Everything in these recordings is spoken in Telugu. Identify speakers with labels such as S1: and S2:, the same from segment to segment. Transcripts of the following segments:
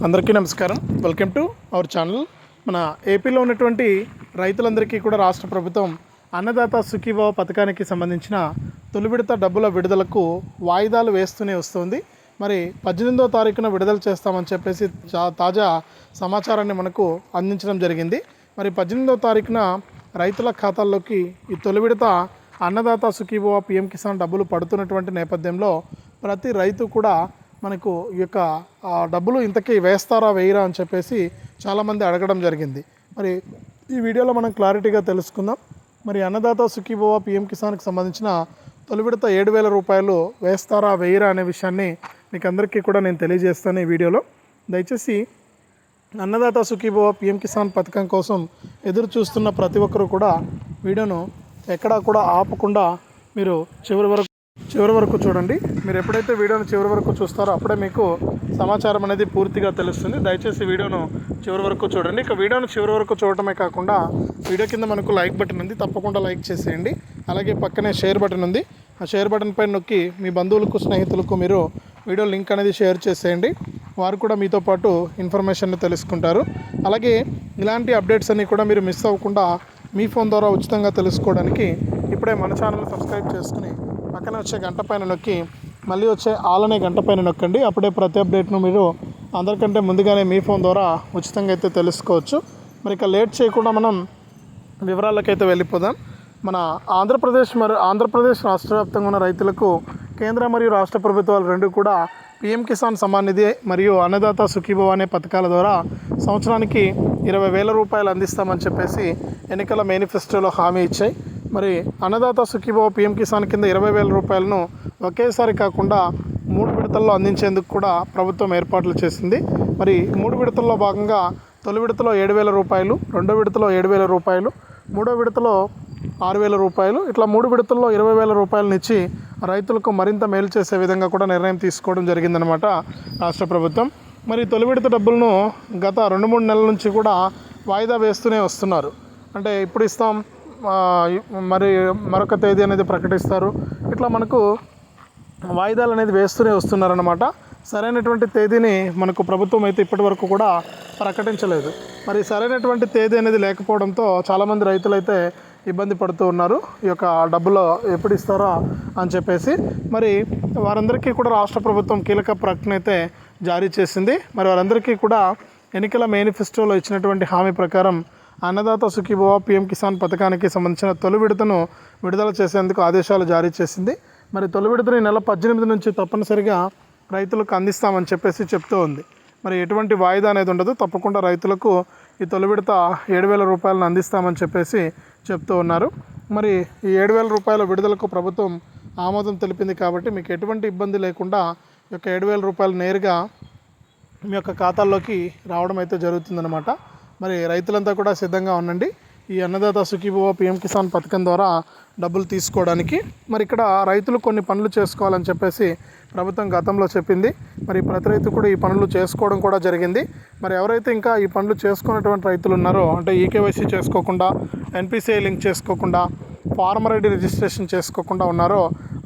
S1: అందరికీ నమస్కారం. వెల్కమ్ టు అవర్ ఛానల్ మన ఏపీలో ఉన్నటువంటి రైతులందరికీ కూడా రాష్ట్ర ప్రభుత్వం అన్నదాత సుఖీభావ పథకానికి సంబంధించిన తొలి విడత డబ్బుల విడుదలకు వాయిదాలు వేస్తూనే వస్తుంది. మరి పద్దెనిమిదో తారీఖున విడుదల చేస్తామని చెప్పేసి తాజా సమాచారాన్ని మనకు అందించడం జరిగింది. మరి పద్దెనిమిదో తారీఖున రైతుల ఖాతాల్లోకి ఈ తొలి విడత అన్నదాత సుఖీభావ పిఎం కిసాన్ డబ్బులు పడుతున్నటువంటి నేపథ్యంలో ప్రతి రైతు కూడా మనకు ఈ యొక్క ఆ, డబ్బులు ఇంతకీ వేస్తారా వేయరా అని చెప్పేసి చాలామంది అడగడం జరిగింది. మరి ఈ వీడియోలో మనం క్లారిటీగా తెలుసుకుందాం. మరి అన్నదాత సుఖీభవ పిఎం కిసాన్కి సంబంధించిన తొలి విడత ఏడు వేల రూపాయలు వేస్తారా వేయరా అనే విషయాన్ని మీకు అందరికీ కూడా నేను తెలియజేస్తాను ఈ వీడియోలో. దయచేసి అన్నదాత సుఖీభవ పిఎం కిసాన్ పథకం కోసం ఎదురు చూస్తున్న ప్రతి ఒక్కరూ కూడా వీడియోను ఎక్కడా కూడా ఆపకుండా మీరు చివరి వరకు చివరి వరకు చూడండి. మీరు ఎప్పుడైతే వీడియోను చివరి వరకు చూస్తారో అప్పుడే మీకు సమాచారం అనేది పూర్తిగా తెలుస్తుంది. దయచేసి వీడియోను చివరి వరకు చూడండి. ఇక వీడియోను చివరి వరకు చూడటమే కాకుండా వీడియో కింద మనకు లైక్ బటన్ ఉంది. తప్పకుండా లైక్ చేసేయండి. అలాగే పక్కనే షేర్ బటన్ ఉంది. ఆ షేర్ బటన్ పైన నొక్కి మీ బంధువులకు స్నేహితులకు మీరు వీడియో లింక్ అనేది షేర్ చేసేయండి. వారు కూడా మీతో పాటు ఇన్ఫర్మేషన్ తెలుసుకుంటారు. అలాగే ఇలాంటి అప్డేట్స్ అన్నీ కూడా మీరు మిస్ అవ్వకుండా మీ ఫోన్ ద్వారా ఉచితంగా తెలుసుకోవడానికి ఇప్పుడే మన ఛానల్ సబ్స్క్రైబ్ చేసుకుని పక్కన వచ్చే గంట పైన నొక్కి మళ్ళీ వచ్చే ఆల్ అనే గంట పైన నొక్కండి. అప్పుడే ప్రతి అప్డేట్ను మీరు అందరికంటే ముందుగానే మీ ఫోన్ ద్వారా ఉచితంగా అయితే తెలుసుకోవచ్చు. మరి ఇక లేట్ చేయకుండా మనం వివరాలకైతే వెళ్ళిపోదాం. మన ఆంధ్రప్రదేశ్ మరియు ఆంధ్రప్రదేశ్ రాష్ట్ర వ్యాప్తంగా ఉన్న రైతులకు కేంద్ర మరియు రాష్ట్ర ప్రభుత్వాలు రెండు కూడా పిఎం కిసాన్ సమాన్ నిధి మరియు అన్నదాత సుఖీభవ అనే పథకాల ద్వారా సంవత్సరానికి ఇరవై వేల రూపాయలు అందిస్తామని చెప్పేసి ఎన్నికల మేనిఫెస్టోలో హామీ ఇచ్చాయి. మరి అన్నదాత సుఖీభావ పిఎం కిసాన్ కింద ఇరవై వేల రూపాయలను ఒకేసారి కాకుండా మూడు విడతల్లో అందించేందుకు కూడా ప్రభుత్వం ఏర్పాట్లు చేసింది. మరి మూడు విడతల్లో భాగంగా తొలి విడతలో ఏడు వేల రూపాయలు రెండో విడతలో ఏడు వేల రూపాయలు మూడో విడతలో ఆరు వేల రూపాయలు ఇట్లా మూడు విడతల్లో ఇరవై వేల రూపాయలను ఇచ్చి రైతులకు మరింత మేలు చేసే విధంగా కూడా నిర్ణయం తీసుకోవడం జరిగిందనమాట రాష్ట్ర ప్రభుత్వం. మరి తొలి విడత డబ్బులను గత రెండు మూడు నెలల నుంచి కూడా వాయిదా వేస్తూనే వస్తున్నారు. అంటే ఇప్పుడు ఇస్తాం మరి మరొక తేదీ అనేది ప్రకటిస్తారు. ఇట్లా మనకు వాయిదాలు అనేది వేస్తూనే వస్తున్నారన్నమాట. సరైనటువంటి తేదీని మనకు ప్రభుత్వం అయితే ఇప్పటి వరకు కూడా ప్రకటించలేదు. మరి సరైనటువంటి తేదీ అనేది లేకపోవడంతో చాలామంది రైతులు అయితే ఇబ్బంది పడుతూ ఉన్నారు. ఈ యొక్క డబ్బులు ఎప్పుడు ఇస్తారో అని చెప్పేసి. మరి వారందరికీ కూడా రాష్ట్ర ప్రభుత్వం కీలక ప్రకటన అయితే జారీ చేసింది. మరి వారందరికీ కూడా ఎన్నికల మేనిఫెస్టోలో ఇచ్చినటువంటి హామీ ప్రకారం అన్నదాత సుఖీభవ పిఎం కిసాన్ పథకానికి సంబంధించిన తొలి విడతను విడుదల చేసేందుకు ఆదేశాలు జారీ చేసింది. మరి తొలి విడతను ఈ నెల పద్దెనిమిది నుంచి తప్పనిసరిగా రైతులకు అందిస్తామని చెప్పేసి చెప్తూ ఉంది. మరి ఎటువంటి వాయిదా అనేది ఉండదు. తప్పకుండా రైతులకు ఈ తొలి విడత ఏడు వేల రూపాయలను అందిస్తామని చెప్పేసి చెప్తూ ఉన్నారు. మరి ఈ ఏడు వేల రూపాయల విడుదలకు ప్రభుత్వం ఆమోదం తెలిపింది కాబట్టి మీకు ఎటువంటి ఇబ్బంది లేకుండా ఈ యొక్క ఏడు వేల రూపాయలు నేరుగా మీ యొక్క ఖాతాల్లోకి రావడం అయితే జరుగుతుందన్నమాట. మరి రైతులంతా కూడా సిద్ధంగా ఉండండి. ఈ అన్నదాత సుఖీభవ పిఎం కిసాన్ పథకం ద్వారా డబ్బులు తీసుకోవడానికి. మరి ఇక్కడ రైతులు కొన్ని పనులు చేసుకోవాలని చెప్పేసి ప్రభుత్వం గతంలో చెప్పింది. మరి ప్రతి రైతు కూడా ఈ పనులు చేసుకోవడం కూడా జరిగింది. మరి ఎవరైతే ఇంకా ఈ పనులు చేసుకున్నటువంటి రైతులు ఉన్నారో అంటే ఈకేవైసీ చేసుకోకుండా ఎన్పిసిఐ లింక్ చేసుకోకుండా ఫార్మర్ ఐడి రిజిస్ట్రేషన్ చేసుకోకుండా ఉన్నారో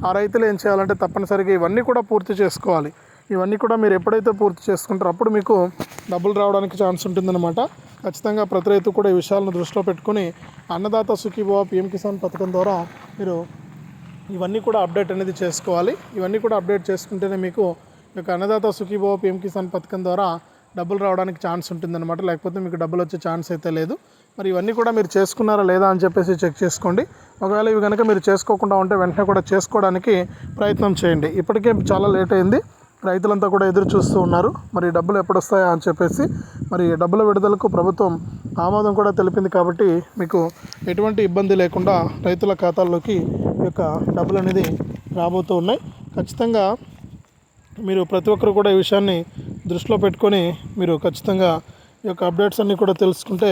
S1: ఆ రైతులు ఏం చేయాలంటే తప్పనిసరిగా ఇవన్నీ కూడా పూర్తి చేసుకోవాలి. ఇవన్నీ కూడా మీరు ఎప్పుడైతే పూర్తి చేసుకుంటారో అప్పుడు మీకు డబ్బులు రావడానికి ఛాన్స్ ఉంటుందన్నమాట. ఖచ్చితంగా ప్రతి రైతు కూడా ఈ విషయాలను దృష్టిలో పెట్టుకుని అన్నదాత సుఖీభవ పిఎం కిసాన్ పథకం ద్వారా మీరు ఇవన్నీ కూడా అప్డేట్ అనేది చేసుకోవాలి. ఇవన్నీ కూడా అప్డేట్ చేసుకుంటేనే మీకు ఈ యొక్క అన్నదాత సుఖీభవ పిఎం కిసాన్ పథకం ద్వారా డబ్బులు రావడానికి ఛాన్స్ ఉంటుందన్నమాట. లేకపోతే మీకు డబ్బులు వచ్చే ఛాన్స్ అయితే లేదు. మరి ఇవన్నీ కూడా మీరు చేసుకున్నారా లేదా అని చెప్పేసి చెక్ చేసుకోండి. ఒకవేళ ఇవి కనుక మీరు చేసుకోకుండా ఉంటే వెంటనే కూడా చేసుకోవడానికి ప్రయత్నం చేయండి. ఇప్పటికే చాలా లేట్ అయింది. రైతులంతా కూడా ఎదురు చూస్తూ ఉన్నారు. మరి డబ్బులు ఎప్పుడు వస్తాయా అని చెప్పేసి మరి డబ్బుల విడుదలకు ప్రభుత్వం ఆమోదం కూడా తెలిపింది కాబట్టి మీకు ఎటువంటి ఇబ్బంది లేకుండా రైతుల ఖాతాల్లోకి ఈ యొక్క డబ్బులు అనేది రాబోతూ ఉన్నాయి. ఖచ్చితంగా మీరు ప్రతి ఒక్కరు కూడా ఈ విషయాన్ని దృష్టిలో పెట్టుకొని మీరు ఖచ్చితంగా ఈ యొక్క అప్డేట్స్ అన్నీ కూడా తెలుసుకుంటే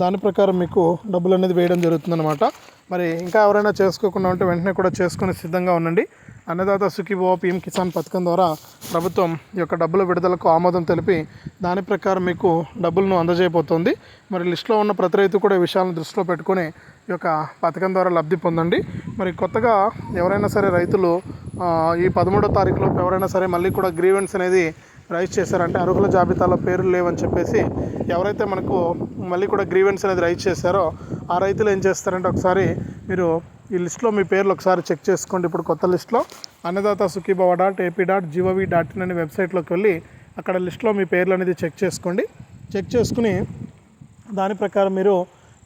S1: దాని ప్రకారం మీకు డబ్బులు అనేది వేయడం జరుగుతుందన్నమాట. మరి ఇంకా ఎవరైనా చేసుకోకుండా ఉంటే వెంటనే కూడా చేసుకుని సిద్ధంగా ఉండండి. అన్నదాత సుఖీభవ పిఎం కిసాన్ పథకం ద్వారా ప్రభుత్వం ఈ యొక్క డబ్బుల విడుదలకు ఆమోదం తెలిపి దాని ప్రకారం మీకు డబ్బులను అందజేయబోతోంది. మరి లిస్టులో ఉన్న ప్రతి రైతు కూడా ఈ విషయాలను దృష్టిలో పెట్టుకొని ఈ యొక్క పథకం ద్వారా లబ్ధి పొందండి. మరి కొత్తగా ఎవరైనా సరే రైతులు ఈ పదమూడో తారీఖులో ఎవరైనా సరే మళ్ళీ కూడా గ్రీవెన్స్ అనేది రైజ్ చేశారంటే అర్హుల జాబితాలో పేర్లు లేవని చెప్పేసి ఎవరైతే మనకు మళ్ళీ కూడా గ్రీవెన్స్ అనేది రైజ్ చేశారో ఆ రైతులు ఏం చేస్తారంటే ఒకసారి మీరు ఈ లిస్ట్లో మీ పేర్లు ఒకసారి చెక్ చేసుకోండి. ఇప్పుడు కొత్త లిస్ట్లో Annadata Sukhibhava dot AP dot gov dot in అనే వెబ్సైట్లోకి వెళ్ళి అక్కడ లిస్ట్లో మీ పేర్లు అనేది చెక్ చేసుకోండి. చెక్ చేసుకుని దాని ప్రకారం మీరు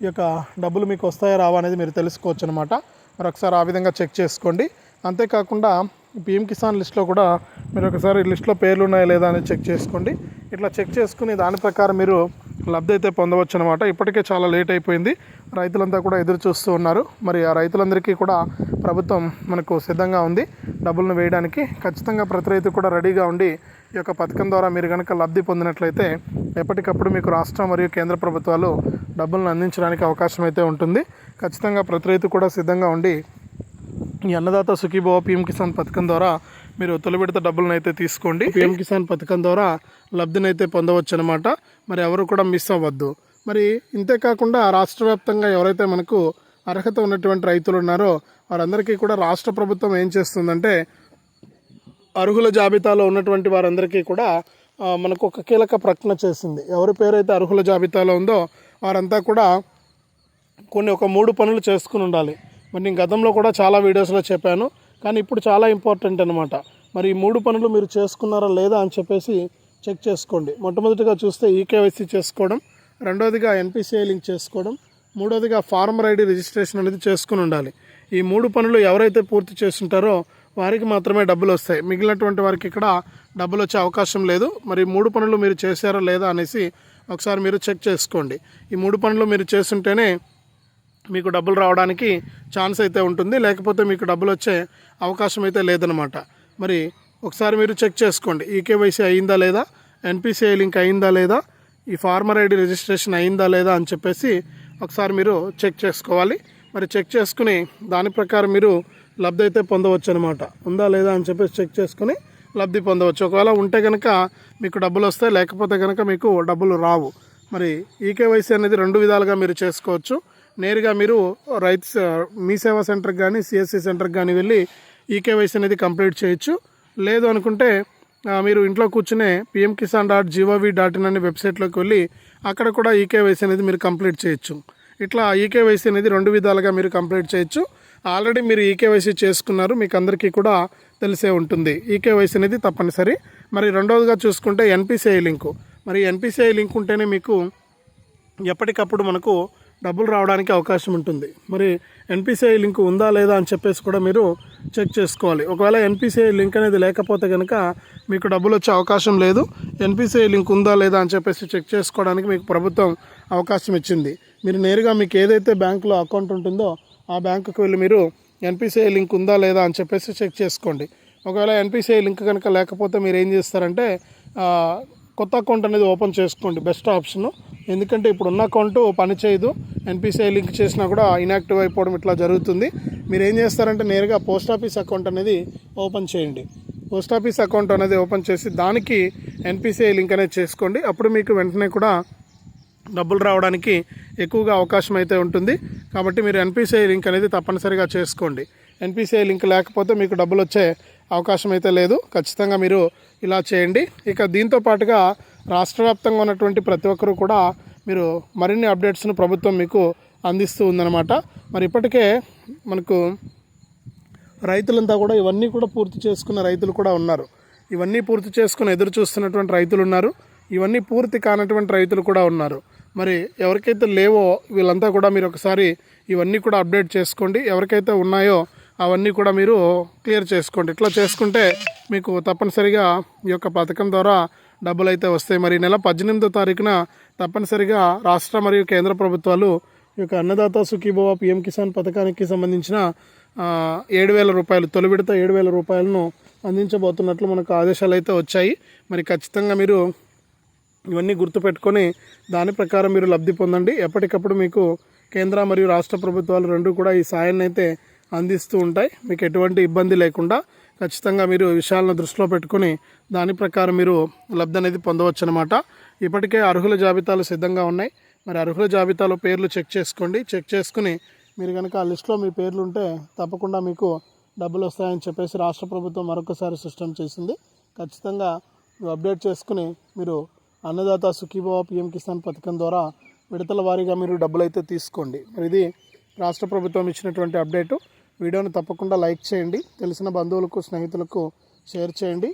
S1: ఈ యొక్క డబ్బులు మీకు వస్తాయా రావా అనేది మీరు తెలుసుకోవచ్చు అనమాట మరి ఒకసారి ఆ విధంగా చెక్ చేసుకోండి. అంతేకాకుండా పిఎం కిసాన్ లిస్ట్లో కూడా మీరు ఒకసారి లిస్ట్లో పేర్లు ఉన్నాయా లేదా అని చెక్ చేసుకోండి. ఇట్లా చెక్ చేసుకుని దాని ప్రకారం మీరు లబ్ధి అయితే పొందవచ్చు అనమాట ఇప్పటికే చాలా లేట్ అయిపోయింది. రైతులంతా కూడా ఎదురు చూస్తూ ఉన్నారు. మరి ఆ రైతులందరికీ కూడా ప్రభుత్వం మనకు సిద్ధంగా ఉంది. డబ్బులను వేయడానికి ఖచ్చితంగా ప్రతి రైతు కూడా రెడీగా ఉండి ఈ యొక్క పథకం ద్వారా మీరు కనుక లబ్ధి పొందినట్లయితే ఎప్పటికప్పుడు మీకు రాష్ట్ర మరియు కేంద్ర ప్రభుత్వాలు డబ్బులను అందించడానికి అవకాశం అయితే ఉంటుంది. ఖచ్చితంగా ప్రతి రైతు కూడా సిద్ధంగా ఉండి ఈ అన్నదాత సుఖీభావ పిఎం కిసాన్ పథకం ద్వారా మీరు తొలి విడత డబ్బులను అయితే తీసుకోండి. పిఎం కిసాన్ పథకం ద్వారా లబ్ధిని అయితే పొందవచ్చు అనమాట మరి ఎవరు కూడా మిస్ అవ్వద్దు. మరి ఇంతే కాకుండా రాష్ట్ర వ్యాప్తంగా ఎవరైతే మనకు అర్హత ఉన్నటువంటి రైతులు ఉన్నారో వారందరికీ కూడా రాష్ట్ర ప్రభుత్వం ఏం చేస్తుందంటే అర్హుల జాబితాలో ఉన్నటువంటి వారందరికీ కూడా మనకు ఒక కీలక ప్రకటన చేసింది. ఎవరి పేరైతే అర్హుల జాబితాలో ఉందో వారంతా కూడా కొన్ని ఒక మూడు పనులు చేసుకుని ఉండాలి. మరి నేను గతంలో కూడా చాలా వీడియోస్లో చెప్పాను. కానీ ఇప్పుడు చాలా ఇంపార్టెంట్ అనమాట మరి ఈ మూడు పనులు మీరు చేసుకున్నారా లేదా అని చెప్పేసి చెక్ చేసుకోండి. మొట్టమొదటిగా చూస్తే ఈకేవైసీ చేసుకోవడం రెండవదిగా ఎన్పిసిఐ లింక్ చేసుకోవడం మూడవదిగా ఫార్మర్ ఐడి రిజిస్ట్రేషన్ అనేది చేసుకుని ఉండాలి. ఈ మూడు పనులు ఎవరైతే పూర్తి చేస్తుంటారో వారికి మాత్రమే డబ్బులు వస్తాయి. మిగిలినటువంటి వారికి ఇక్కడ డబ్బులు వచ్చే అవకాశం లేదు. మరి మూడు పనులు మీరు చేశారా లేదా అనేసి ఒకసారి మీరు చెక్ చేసుకోండి. ఈ మూడు పనులు మీరు చేస్తుంటేనే మీకు డబ్బులు రావడానికి ఛాన్స్ అయితే ఉంటుంది. లేకపోతే మీకు డబ్బులు వచ్చే అవకాశం అయితే లేదనమాట మరి ఒకసారి మీరు చెక్ చేసుకోండి. ఈకేవైసీ అయిందా లేదా? ఎన్పిసిఐ లింక్ అయిందా లేదా? ఈ ఫార్మర్ ఐడి రిజిస్ట్రేషన్ అయిందా లేదా అని చెప్పేసి ఒకసారి మీరు చెక్ చేసుకోవాలి. మరి చెక్ చేసుకుని దాని ప్రకారం మీరు లబ్ధి అయితే పొందవచ్చు అనమాట ఉందా లేదా అని చెప్పేసి చెక్ చేసుకుని లబ్ధి పొందవచ్చు. ఒకవేళ ఉంటే కనుక మీకు డబ్బులు వస్తాయి. లేకపోతే కనుక మీకు డబ్బులు రావు. మరి ఈకేవైసీ అనేది రెండు విధాలుగా మీరు చేసుకోవచ్చు. నేరుగా మీరు రైతు మీ సేవా సెంటర్కి కానీ సిఎస్సి సెంటర్కి కానీ వెళ్ళి ఈకేవైసీ అనేది కంప్లీట్ చేయొచ్చు. లేదు అనుకుంటే మీరు ఇంట్లో కూర్చునే PM Kisan dot gov dot in అనే వెబ్సైట్లోకి వెళ్ళి అక్కడ కూడా ఈకేవైసీ అనేది మీరు కంప్లీట్ చేయొచ్చు. ఇట్లా ఈకేవైసీ అనేది రెండు విధాలుగా మీరు కంప్లీట్ చేయొచ్చు. ఆల్రెడీ మీరు ఈకేవైసీ చేసుకున్నారు మీకు అందరికీ కూడా తెలిసే ఉంటుంది. ఈకేవైసీ అనేది తప్పనిసరి. మరి రెండవదిగా చూసుకుంటే ఎన్పిసిఐ లింకు. మరి ఎన్పిసిఐ లింక్ ఉంటేనే మీకు ఎప్పటికప్పుడు మనకు డబ్బులు రావడానికి అవకాశం ఉంటుంది. మరి ఎన్పిసిఐ లింక్ ఉందా లేదా అని చెప్పేసి కూడా మీరు చెక్ చేసుకోవాలి. ఒకవేళ ఎన్పిసిఐ లింక్ అనేది లేకపోతే కనుక మీకు డబ్బులు వచ్చే అవకాశం లేదు. ఎన్పిసిఐ లింక్ ఉందా లేదా అని చెప్పేసి చెక్ చేసుకోవడానికి మీకు ప్రభుత్వం అవకాశం ఇచ్చింది. మీరు నేరుగా మీకు ఏదైతే బ్యాంకులో అకౌంట్ ఉంటుందో ఆ బ్యాంకుకి వెళ్ళి మీరు ఎన్పిసిఐ లింక్ ఉందా లేదా అని చెప్పేసి చెక్ చేసుకోండి. ఒకవేళ ఎన్పిసిఐ లింక్ కనుక లేకపోతే మీరు ఏం చేస్తారంటే కొత్త అకౌంట్ అనేది ఓపెన్ చేసుకోండి బెస్ట్ ఆప్షన్. ఎందుకంటే ఇప్పుడు ఉన్న అకౌంట్ పనిచేయదు ఎన్పిసిఐ లింక్ చేసినా కూడా ఇనాక్టివ్ అయిపోవడం ఇట్లా జరుగుతుంది. మీరు ఏం చేస్తారంటే నేరుగా పోస్ట్ ఆఫీస్ అకౌంట్ అనేది ఓపెన్ చేయండి. పోస్ట్ ఆఫీస్ అకౌంట్ అనేది ఓపెన్ చేసి దానికి ఎన్పిసిఐ లింక్ అనేది చేసుకోండి. అప్పుడు మీకు వెంటనే కూడా డబ్బులు రావడానికి ఎక్కువగా అవకాశం అయితే ఉంటుంది. కాబట్టి మీరు ఎన్పిసిఐ లింక్ అనేది తప్పనిసరిగా చేసుకోండి. ఎన్పిసిఐ లింక్ లేకపోతే మీకు డబ్బులు వచ్చే అవకాశం అయితే లేదు. ఖచ్చితంగా మీరు ఇలా చేయండి. ఇక దీంతో పాటుగా రాష్ట్ర వ్యాప్తంగా ఉన్నటువంటి ప్రతి ఒక్కరూ కూడా మీరు మరిన్ని అప్డేట్స్ను ప్రభుత్వం మీకు అందిస్తూ ఉందన్నమాట. మరి ఇప్పటికే మనకు రైతులంతా కూడా ఇవన్నీ కూడా పూర్తి చేసుకున్న రైతులు కూడా ఉన్నారు. ఇవన్నీ పూర్తి చేసుకుని ఎదురు చూస్తున్నటువంటి రైతులు ఉన్నారు. ఇవన్నీ పూర్తి కానటువంటి రైతులు కూడా ఉన్నారు. మరి ఎవరికైతే లేవో వీళ్ళంతా కూడా మీరు ఒకసారి ఇవన్నీ కూడా అప్డేట్ చేసుకోండి. ఎవరికైతే ఉన్నాయో అవన్నీ కూడా మీరు క్లియర్ చేసుకోండి. ఇట్లా చేసుకుంటే మీకు తప్పనిసరిగా ఈ యొక్క పథకం ద్వారా డబ్బులు అయితే వస్తాయి. మరి ఈ నెల పద్దెనిమిదో తారీఖున తప్పనిసరిగా రాష్ట్ర మరియు కేంద్ర ప్రభుత్వాలు ఈ యొక్క అన్నదాత సుఖీభవ పిఎం కిసాన్ పథకానికి సంబంధించిన ఏడు వేల రూపాయలు తొలి విడత ఏడు వేల రూపాయలను అందించబోతున్నట్లు మనకు ఆదేశాలు అయితే వచ్చాయి. మరి ఖచ్చితంగా మీరు ఇవన్నీ గుర్తుపెట్టుకొని దాని ప్రకారం మీరు లబ్ధి పొందండి. ఎప్పటికప్పుడు మీకు కేంద్ర మరియు రాష్ట్ర ప్రభుత్వాలు రెండు కూడా ఈ సాయాన్ని అయితే అందిస్తూ ఉంటాయి. మీకు ఎటువంటి ఇబ్బంది లేకుండా ఖచ్చితంగా మీరు విషయాలను దృష్టిలో పెట్టుకొని దాని ప్రకారం మీరు లబ్ధి అనేది పొందవచ్చు అనమాట ఇప్పటికే అర్హుల జాబితాలు సిద్ధంగా ఉన్నాయి. మరి అర్హుల జాబితాలో పేర్లు చెక్ చేసుకోండి. చెక్ చేసుకుని మీరు కనుక ఆ లిస్ట్లో మీ పేర్లు ఉంటే తప్పకుండా మీకు డబ్బులు వస్తాయని చెప్పేసి రాష్ట్ర ప్రభుత్వం మరొకసారి సిస్టమ్ చేసింది. ఖచ్చితంగా అప్డేట్ చేసుకుని మీరు అన్నదాత సుఖీభావ పిఎం కిసాన్ పథకం ద్వారా విడతల వారీగా మీరు డబ్బులు అయితే తీసుకోండి. మరి ఇది రాష్ట్ర ప్రభుత్వం ఇచ్చినటువంటి అప్డేటు. వీడియోని తప్పకుండా లైక్ చేయండి. తెలిసిన బంధువులకు స్నేహితులకు షేర్ చేయండి.